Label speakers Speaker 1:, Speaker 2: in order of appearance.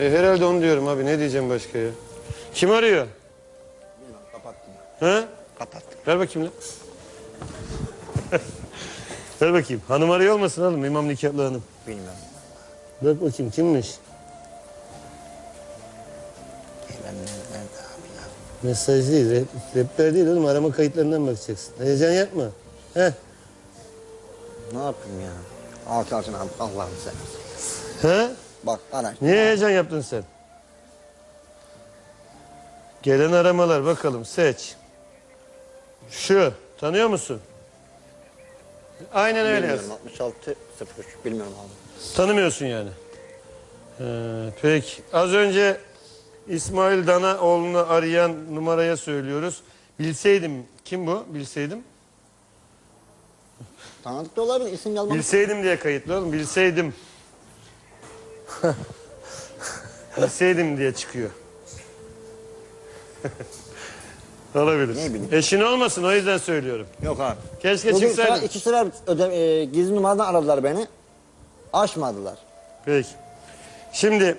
Speaker 1: E, herhalde onu diyorum abi. Ne diyeceğim başka ya? Kim arıyor?
Speaker 2: Bilmem kapattım.
Speaker 1: Ha?
Speaker 2: Kapattım.
Speaker 1: Ver bakayım lan. Ver bakayım. Hanım arıyor olmasın oğlum. İmam nikahlı hanım.
Speaker 2: Bilmem.
Speaker 1: Bak bakayım kimmiş?
Speaker 2: Abi ya?
Speaker 1: Mesaj değil. Rap, rapper değil oğlum. Arama kayıtlarından bakacaksın. Heyecan yapma. Heh.
Speaker 2: Ne yapayım ya? Alt altına abi Allah'ını seversen. Bak araç.
Speaker 1: Niye heyecan yaptın sen? Gelen aramalar bakalım seç. Şu tanıyor musun? Aynen öyle yaz.
Speaker 2: Bilmiyorum 66 03 bilmiyorum abi.
Speaker 1: Tanımıyorsun yani. Ee, peki az önce İsmail Danaoğlu'nu arayan numaraya söylüyoruz. Bilseydim kim bu? Bilseydim.
Speaker 2: Tanıdık da olabilir isim yazmamış.
Speaker 1: Bilseydim diye kayıtlı oğlum. Bilseydim. Bilseydim diye çıkıyor. Olabilir.
Speaker 2: Ne bileyim.
Speaker 1: Eşin olmasın o yüzden söylüyorum.
Speaker 2: Yok abi.
Speaker 1: Keşke
Speaker 2: Bugün
Speaker 1: çıksaydın.
Speaker 2: sıra, iki sıra öde, e, gizli numaradan aradılar beni. Açmadılar.
Speaker 1: Peki. Şimdi